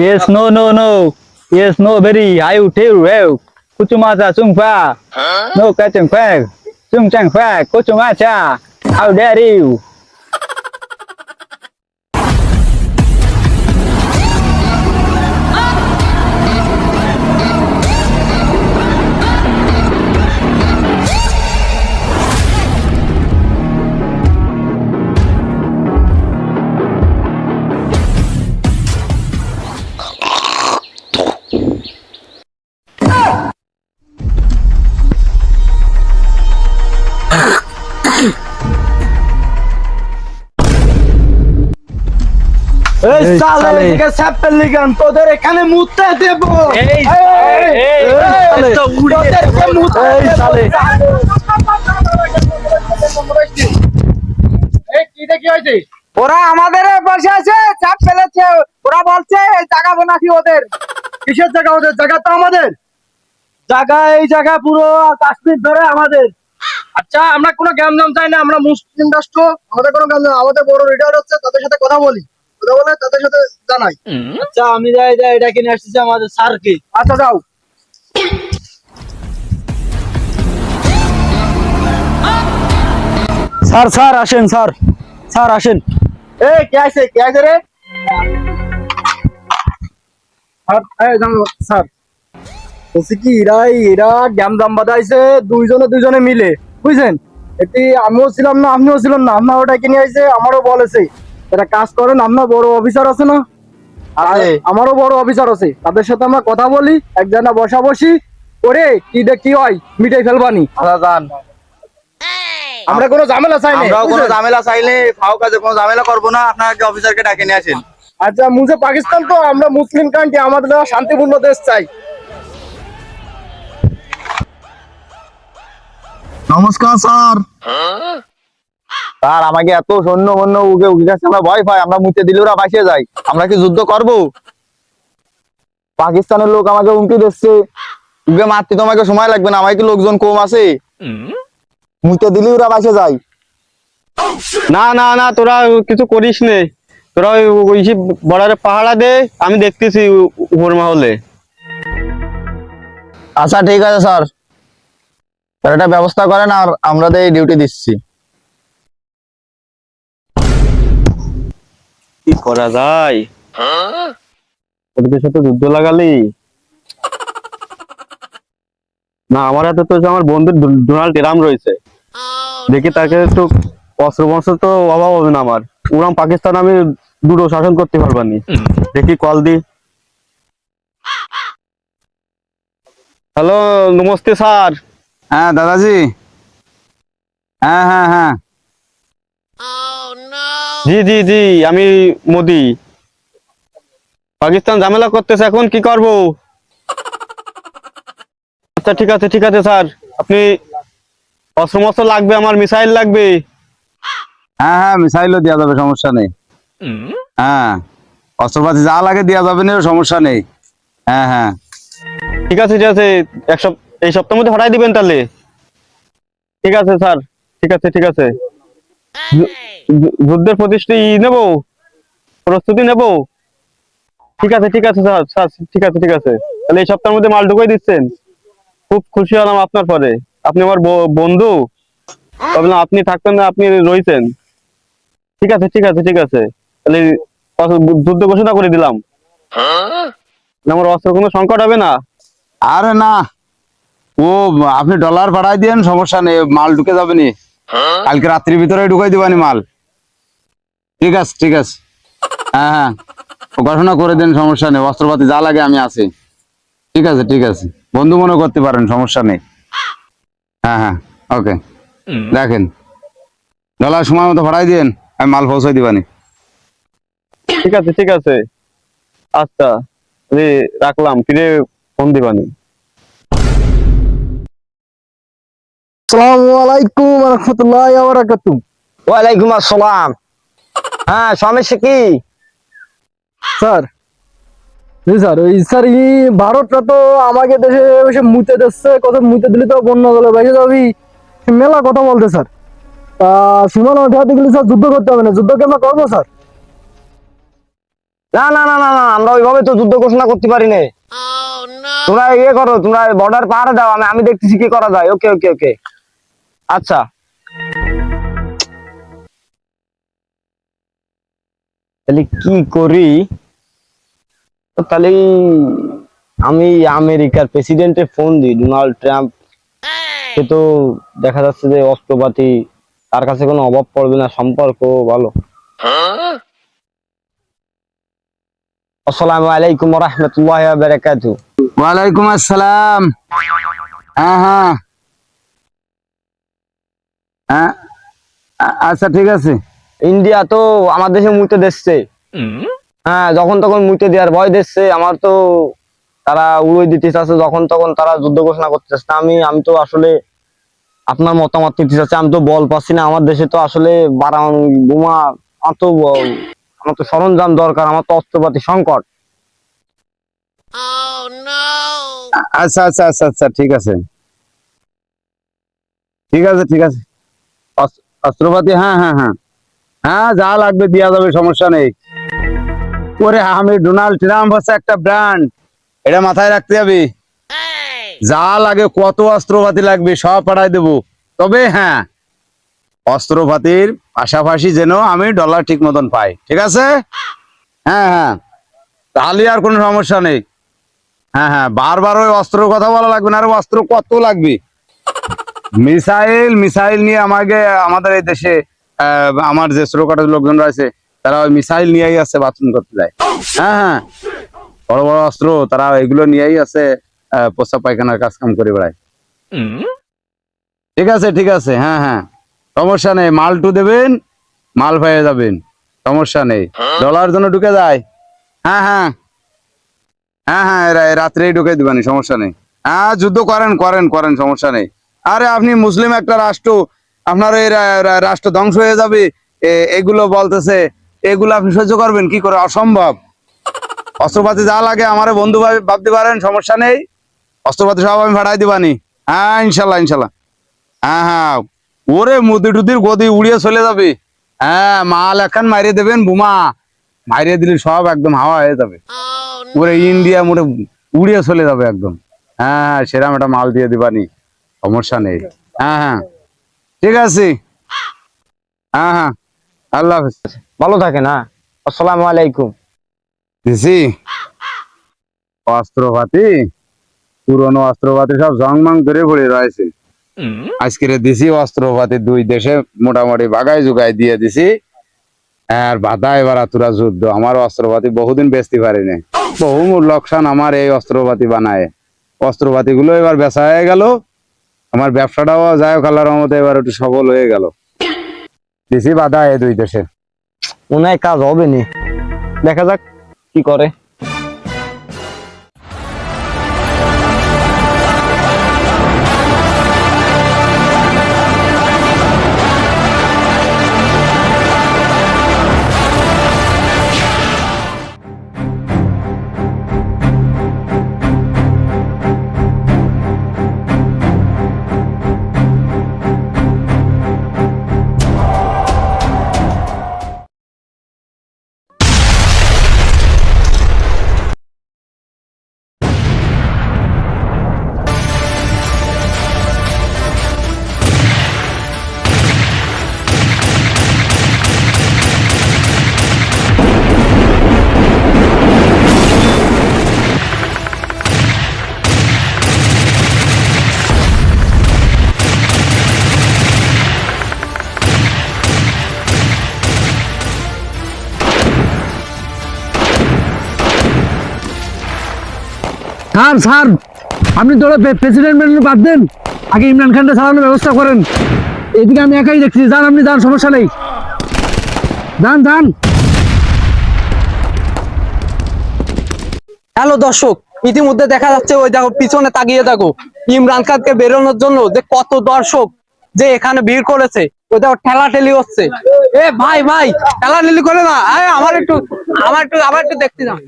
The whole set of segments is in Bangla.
Yes, no, no, no. Yes, no, very. I will tell you. Kuchumata chungfa. No, kachungfa. Chungchangfa. Kuchumacha. How dare you? এই সালে স্যাপেল লিগান তোদের এখানে মুততে দেব। এই, এই, এই, এই, সালে। তোদেরকে মুততে এই সালে। এই কি দেখি হয়েছে? ওরা আমাদের বসে আছে চাপ ফেলেছে ওরা বলছে এই জায়গা নাকি ওদের। কিসের জায়গা ওদের? জায়গা তো আমাদের। জায়গা এই জায়গা পুরো কাশ্মীর ধরে আমাদের। আচ্ছা আমরা কোনো নাম চাই না আমরা মুসলিম রাষ্ট্র। আমাদের কোনো জ্ঞান আমাদের বড় রিটায়ার হচ্ছে তাদের সাথে কথা বলি। কথা বলে তাদের সাথে জানাই। আচ্ছা আমি যাই যাই এটা কিনে আসতেছি আমাদের স্যারকে আচ্ছা যাও। স্যার স্যার আসেন স্যার। স্যার আসেন। এ কে আছে? কে আছে রে? স্যার এই জানো স্যার। বলছি কি এরা দাম বাদাইছে দুইজনে দুইজনে মিলে। বুঝছেন? এটি আমিও ছিলাম না আপনিও ছিলেন না। আপনার ওটা কিনে আইছে আমারও বলেছে। এটা কাজ করেন আপনার বড় অফিসার আছে না? আর আমারও বড় অফিসার আছে। তাদের সাথে আমরা কথা বলি একজনা বসা বসি করে কি দে কি হয় মিটাই ফেলবানি আচ্ছা আমরা কোনো ঝামেলা চাই না কোনো ঝামেলা চাইলে ফাও কাজে কোনো ঝামেলা করব না আপনাকে অফিসারকে ডাকে নিয়ে আসেন। আচ্ছা মুঝে পাকিস্তান তো আমরা মুসলিম কান্ট্রি আমাদের শান্তিপূর্ণ দেশ চাই। নমস্কার স্যার। স্যার আমাকে এত সৈন্য মন্য উকে উকে কাছে আমরা ভয় পাই আমরা মুতে দিলে ওরা বাঁচিয়ে যাই আমরা কি যুদ্ধ করব? পাকিস্তানের লোক আমাকে উমকি দিচ্ছে। উকে মারতে তোমাকে সময় লাগবে না আমার কি লোকজন কম আছে? মুতে দিলে ওরা বাঁচে যায়। না না না তোরা কিছু করিস নে। তোরা ওই বর্ডারে পাহাড়া দে আমি দেখতেছি উপর মহলে। আচ্ছা ঠিক আছে স্যার। স্যার এটা ব্যবস্থা করেন আর আমরা ডিউটি দিচ্ছি। কি করা যায়? ওদের সাথে যুদ্ধ লাগালি? না আমার হাতে তো আমার বন্ধু ডোনাল্ড ট্রাম্প রয়েছে। দেখি তাকে একটু অস্ত্র মস্ত্র তো অভাব হবে না আমার। উড়াম পাকিস্তান আমি দুটো শাসন করতে পারবানি দেখি কল দি। হ্যালো নমস্তে স্যার। হ্যাঁ দাদাজি। হ্যাঁ হ্যাঁ হ্যাঁ। জি জি জি আমি মোদি। পাকিস্তান ঝামেলা করতেছে এখন কি করব? আচ্ছা ঠিক আছে ঠিক আছে স্যার। আপনি অস্ত্র মস্ত্র লাগবে আমার মিসাইল লাগবে। হ্যাঁ হ্যাঁ মিসাইলও দেওয়া যাবে সমস্যা নেই। হ্যাঁ অস্ত্রপাতি যা লাগে দেওয়া যাবে না সমস্যা নেই। হ্যাঁ হ্যাঁ। ঠিক আছে ঠিক আছে এক সপ্তাহ এই সপ্তাহের মধ্যে হটাই দিবেন তাহলে। ঠিক আছে স্যার। ঠিক আছে ঠিক আছে। যুদ্ধের প্রতিষ্ঠা ই নেব? প্রস্তুতি নেব? ঠিক আছে ঠিক আছে স্যার স্যার ঠিক আছে ঠিক আছে। তাহলে এই সপ্তাহের মধ্যে মাল ঢুকাই দিচ্ছেন। খুব খুশি হলাম আপনার পরে। আপনি আমার ব- বন্ধু। ভাবলাম আপনি থাকতেন না আপনি রয়েছেন ঠিক আছে ঠিক আছে ঠিক আছে। তাহলে যুদ্ধ ঘোষণা করে দিলাম। আমার অস্ত্র কোনো সংকট হবে না। আরে না। ও আপনি ডলার পাঠাই দিয়েন সমস্যা নেই মাল ঢুকে যাবে নি। কালকে রাত্রির ভিতরে ঢুকাই দিবানি মাল। ঠিক আছে ঠিক আছে। হ্যাঁ হ্যাঁ। ঘোষণা করে দেন সমস্যা নেই। অস্ত্রপাতি যা লাগে আমি আছি। ঠিক আছে ঠিক আছে। বন্ধু মনে করতে পারেন সমস্যা নেই। হ্যাঁ হ্যাঁ। ওকে। দেখেন। ডলার সময় মতো পাঠাই দিয়েন আমি মাল পৌঁছাই দিবানি। ঠিক আছে ঠিক আছে। আচ্ছা রে রাখলাম ফিরে ফোন দিবানি। আসসালামু আলাইকুম রহমতুল্লাহ বারাকাতুম ওয়ালাইকুম আসসালাম। হ্যাঁ সমস্যা কি? স্যার স্যার ওই স্যার ই ভারতটা তো আমাকে দেশে এসে মুতে দিচ্ছে কত মুতে দিলে তো বন্যা যাবি। মেলা কথা বলতে স্যার। সীমানা গেলে স্যার যুদ্ধ করতে হবে না যুদ্ধ কি আমরা করব স্যার? না না না না না আমরা ওইভাবে তো যুদ্ধ ঘোষণা করতে পারি না তোমরা ইয়ে করো তোমরা বর্ডার পাহাড়ে দাও আমি আমি দেখতেছি কি করা যায়। ওকে ওকে ওকে আচ্ছা। তাহলে কি করি? তাহলে আমি আমেরিকার প্রেসিডেন্টের ফোন দিই, ডোনাল্ড ট্রাম্প। সে তো দেখা যাচ্ছে যে অস্ত্রপাতি, তার কাছে কোনো অভাব পড়বে না, সম্পর্ক ভালো। আসসালামু আলাইকুম রহমতুল্লাহ বারাকাতু ওয়ালাইকুম আসসালাম। হ্যাঁ হ্যাঁ। হ্যাঁ আচ্ছা ঠিক আছে। ইন্ডিয়া তো আমার দেশে মুইতে দিচ্ছে হ্যাঁ যখন তখন মুইতে দেওয়ার ভয় দিচ্ছে আমার তো তারা উড়োই দিতে চাচ্ছে যখন তখন তারা যুদ্ধ ঘোষণা করতে চাচ্ছে আমি আমি তো আসলে আপনার মতামত নিতে চাচ্ছি। আমি তো বল পাচ্ছি না। আমার দেশে তো আসলে বারান বোমা আমার তো আমার তো সরঞ্জাম দরকার আমার তো অস্ত্রপাতি সংকট। আচ্ছা আচ্ছা আচ্ছা আচ্ছা ঠিক আছে। ঠিক আছে ঠিক আছে। অস- অস্ত্রপাতি হ্যাঁ হ্যাঁ হ্যাঁ। হ্যাঁ যা লাগবে দেওয়া যাবে, সমস্যা নেই। ওরে আমি ডোনাল্ড ট্রাম্প হচ্ছে একটা ব্র্যান্ড। এটা মাথায় রাখতে হবে যা লাগে, কত অস্ত্রপাতি লাগবে, সব পাঠাই দেবো। তবে হ্যাঁ অস্ত্রপাতির পাশাপাশি যেন আমি ডলার ঠিক মতন পাই, ঠিক আছে? হ্যাঁ হ্যাঁ। তাহলে আর কোনো সমস্যা নেই। হ্যাঁ হ্যাঁ বারবার ওই অস্ত্রের কথা বলা লাগবে না, আর অস্ত্র কত লাগবে? মিসাইল মিসাইল নিয়ে আমাকে, আমাদের এই দেশে আমার যে শ্রোকাটের লোকজন রয়েছে তারা ওই মিসাইল নিয়েই আছে বাথরুম করতে যায়। হ্যাঁ হ্যাঁ। বড় বড় অস্ত্র তারা এগুলো নিয়েই আছে প্রস্রাব পায়খানার কাজ কাম করে বেড়ায়। ঠিক আছে ঠিক আছে হ্যাঁ হ্যাঁ। সমস্যা নেই মালটু দেবেন মাল পেয়ে যাবেন। সমস্যা নেই। ডলার জন্য ঢুকে যায়। হ্যাঁ হ্যাঁ। হ্যাঁ হ্যাঁ রাত্রেই ঢুকে দিবানি সমস্যা নেই। হ্যাঁ যুদ্ধ করেন করেন করেন সমস্যা নেই। আরে আপনি মুসলিম একটা রাষ্ট্র আপনার এই রাষ্ট্র ধ্বংস হয়ে যাবে। এগুলো বলতেছে, এগুলো আপনি সহ্য করবেন, কি করে? অসম্ভব। অস্ত্রপাতি যা লাগে আমার বন্ধু ভাবে ভাবতে পারেন, সমস্যা নেই। অস্ত্রপাতি সব আমি ভাড়াই দিবানি। হ্যাঁ ইনশাল্লাহ ইনশাল্লাহ। হ্যাঁ হ্যাঁ। ওরে মুদি টুদির গদি উড়িয়ে চলে যাবে। হ্যাঁ মাল এখন মারিয়ে দেবেন, বুমা। মারিয়ে দিলে সব একদম হাওয়া হয়ে যাবে। ওরে ইন্ডিয়া মোটে উড়িয়ে চলে যাবে একদম। হ্যাঁ হ্যাঁ সেরকম একটা মাল দিয়ে দিবানি। সমস্যা নেই। হ্যাঁ হ্যাঁ। ঠিক আছে। হ্যাঁ হ্যাঁ। আল্লাহ হাফিজ। ভালো থাকেন হ্যাঁ। আসসালামু আলাইকুম। দিছি। অস্ত্রপাতি পুরনো অস্ত্রপাতি সব জংমাং করে পড়ে রয়েছে। আজকের দিছি অস্ত্রপাতি দুই দেশে মোটামুটি বাগাই জুগাই দিয়ে দিছি। আর বাধা এবার তোরা যুদ্ধ। আমার অস্ত্রপাতি বহুদিন বেচতে পারিনি। বহু লোকসান আমার এই অস্ত্রপাতি বানায়। অস্ত্রপাতি গুলো এবার বেচা হয়ে গেল। আমার ব্যবসাটাও যাই হোক কালার রহমতে এবার একটু সফল হয়ে গেল। দিছি বাধা এ দুই দেশে। মনে কাজ হবে নি দেখা যাক কি করে। স্যার স্যার আপনি তো প্রেসিডেন্ট মেনে বাদ দেন। আগে ইমরান খানটা চালানোর ব্যবস্থা করেন। এদিকে আমি একাই দেখছি। যান আপনি যান সমস্যা নেই। যান যান। হ্যালো দর্শক ইতিমধ্যে দেখা যাচ্ছে ওই দেখো পিছনে তাকিয়ে দেখো ইমরান খানকে বেরোনোর জন্য যে কত দর্শক যে এখানে ভিড় করেছে। ওই দেখো ঠেলা ঠেলি হচ্ছে। এ ভাই ভাই ঠেলাঠেলি করে না। আমার একটু আমার একটু আমার একটু দেখতে ইমরান!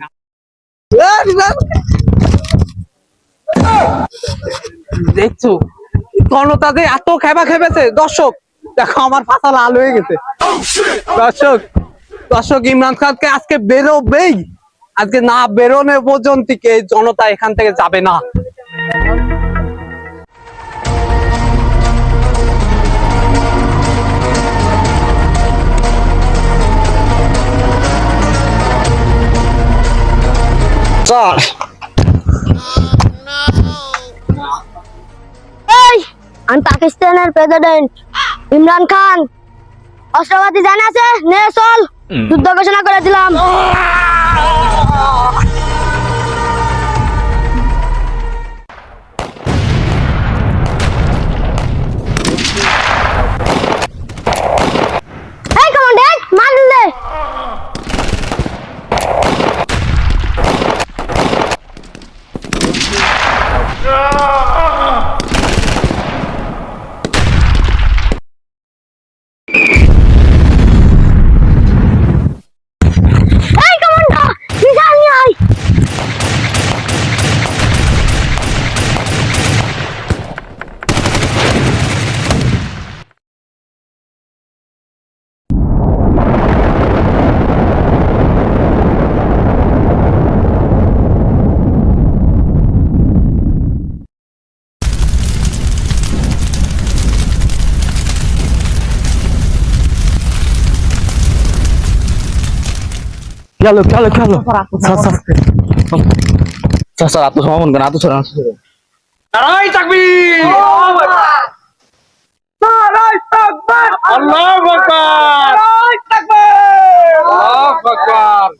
দেখছ? জনতাতে এত খেপা খেপেছে, দর্শক, দেখো আমার পাতা লাল হয়ে গেছে। দর্শক দর্শক, ইমরান খানকে আজকে বেরোবেই। আজকে না বেরোনো পর্যন্ত জনতা এখান থেকে যাবে না? স্যার আমি পাকিস্তানের প্রেসিডেন্ট ইমরান খান অস্ত্রপাতি জানা আছে নে চল। যুদ্ধ ঘোষণা করে দিলাম। খেলো খেলো খেলো। আচ্ছা, আচ্ছা, আচ্ছা। স্যার আত্মসমর্পণ কেন আত্মসমর্পণ নারাই থাকবি। নারাই থাকবে। আল্লাহ আকবার। নারাই থাকবে। আল্লাহ আকবার।